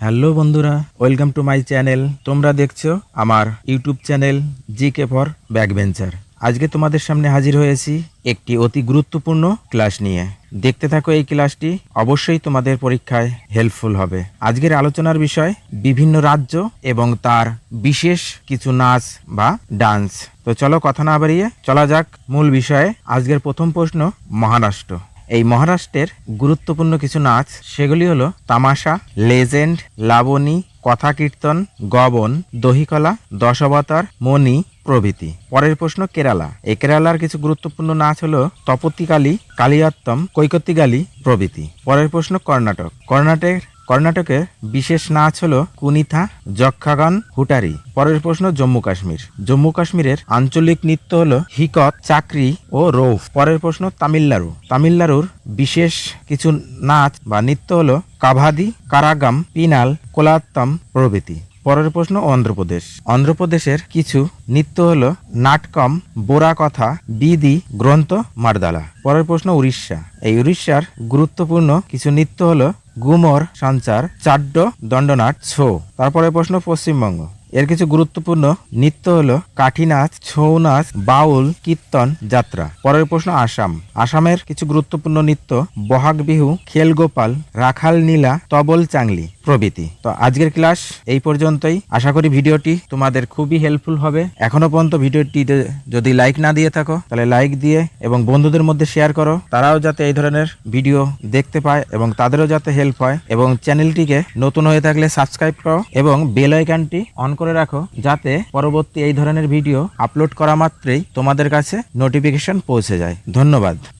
Hello বন্ধুরা, welcome to my channel. তোমরা দেখছ আমার YouTube channel G K for backbencher আজকে তোমাদের সামনে হাজির হয়েছি একটি অতি গুরুত্বপূর্ণ ক্লাস নিয়ে। দেখতে থাকো এই ক্লাসটি, অবশ্যই তোমাদের পরীক্ষায় হেল্পফুল হবে। আজকের আলোচনার বিষয়, বিভিন্ন রাজ্য এবং তার বিশেষ কিছু নাচ বা ডান্স। তো চলো কথা না বাড়িয়ে চলা যাক মূল বিষয়ে। আজকের প্রথম প্রশ্ন, মহারাষ্ট্র। এই মহারাষ্ট্রের গুরুত্বপূর্ণ কিছু নাচ, সেগুলি হল তামাশা, লেজেন্ড, লাবণী কথা কীর্তন গবন, দহিকলা, দশাবতার, মণি, প্রভৃতি। পরের প্রশ্ন, কেরালা। এই কেরালার কিছু গুরুত্বপূর্ণ নাচ হলো তপতিকালী, কালিয়াত্তম কৈকতিকালী প্রভৃতি। পরের প্রশ্ন, কর্ণাটক। কর্ণাটক কর্ণাটকের বিশেষ নাচ হল কুনিথা যক্ষাগান হুটারি। পরের প্রশ্ন জম্মু কাশ্মীর। জম্মু কাশ্মীরের আঞ্চলিক নৃত্য হল হিকত, চাকরি ও রৌফ। পরের প্রশ্ন তামিলনাড়ু। তামিলনাড়ুর বিশেষ কিছু নাচ বা নৃত্য হল কাভাদি, কারাগাম, পিনাল, কোলাত্তম প্রভৃতি। পরের প্রশ্ন অন্ধ্রপ্রদেশ। অন্ধ্রপ্রদেশের কিছু নৃত্য হল নাটকম বোরা কথা বিদি গ্রন্থ, মারদালা। পরের প্রশ্ন উড়িষ্যা। এই উড়িষ্যার গুরুত্বপূর্ণ কিছু নৃত্য হলো গুমর সঞ্চার চাড্ড দণ্ডনাট ছো। তারপরে প্রশ্ন পশ্চিমবঙ্গ। এর কিছু গুরুত্বপূর্ণ নৃত্য হলো কাঠি নাচ ছৌ নাচ বাউল, কীর্তন, যাত্রা। পরের প্রশ্ন, আসাম। আসামের কিছু গুরুত্বপূর্ণ নৃত্য বহাগ বিহু খেল গোপাল রাখাল নীলা, তবল চাংলি প্রভৃতি। তো আজকের ক্লাস এই পর্যন্তই। আশা করি ভিডিওটি তোমাদের খুবই হেল্পফুল হবে। এখনও পর্যন্ত ভিডিওটি যদি লাইক না দিয়ে থাকো, তাহলে লাইক দিয়ে এবং বন্ধুদের মধ্যে শেয়ার করো। তারাও যাতে এই ধরনের ভিডিও দেখতে পায় এবং তাদেরও যাতে হেল্প হয়। এবং চ্যানেলটিকে নতুন হয়ে থাকলে সাবস্ক্রাইব করো এবং বেল আইকনটি অন করে রাখো যাতে পরবর্তী এই ধরনের ভিডিও আপলোড করা মাত্রেই তোমাদের কাছে নোটিফিকেশন পৌঁছে যায়। ধন্যবাদ।